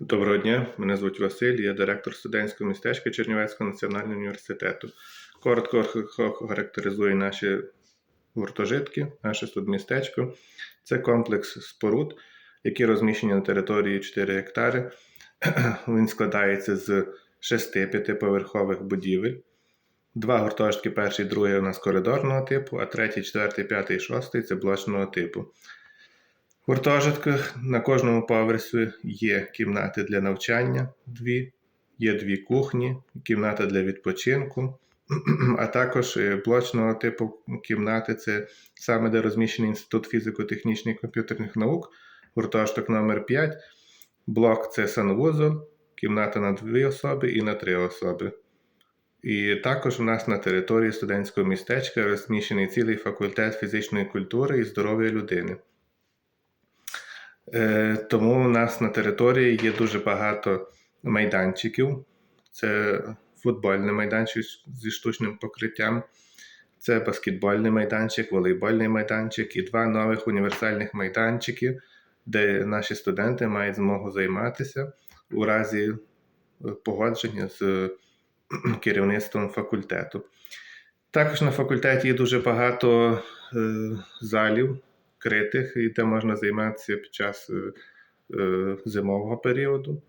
Доброго дня, мене звуть Василь, я директор студентського містечка Чернівецького національного університету. Коротко характеризую наші гуртожитки, наше студмістечко. Це комплекс споруд, які розміщені на території 4 гектари. Він складається з шести п'ятиповерхових будівель. Два гуртожитки, перший, другий у нас коридорного типу, а третій, четвертий, п'ятий, шостий це блочного типу. Гуртожитках на кожному поверсі є кімнати для навчання, дві, є дві кухні, кімната для відпочинку, а також е, блочного типу кімнати це саме де розміщений Інститут фізико-технічних і комп'ютерних наук, гуртожиток номер 5 блок це санвузол, кімната на дві особи і на три особи. І також у нас на території студентського містечка розміщений цілий факультет фізичної культури і здоров'я людини. Е, Тому у нас на території є дуже багато майданчиків. Це футбольний майданчик зі штучним покриттям, це баскетбольний майданчик, волейбольний майданчик і два нових універсальних майданчики, де наші студенти мають змогу займатися у разі е, погодження з керівництвом факультету. Також на факультеті є дуже багато е, залів критих, і де можна займатися під час е, е, зимового періоду.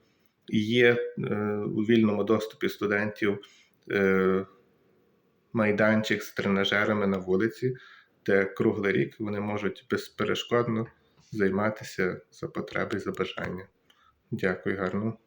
Є е, у вільному доступі студентів майданчик з тренажерами на вулиці, де круглий рік вони можуть безперешкодно займатися за потреби і за бажання. Дякую, гарно.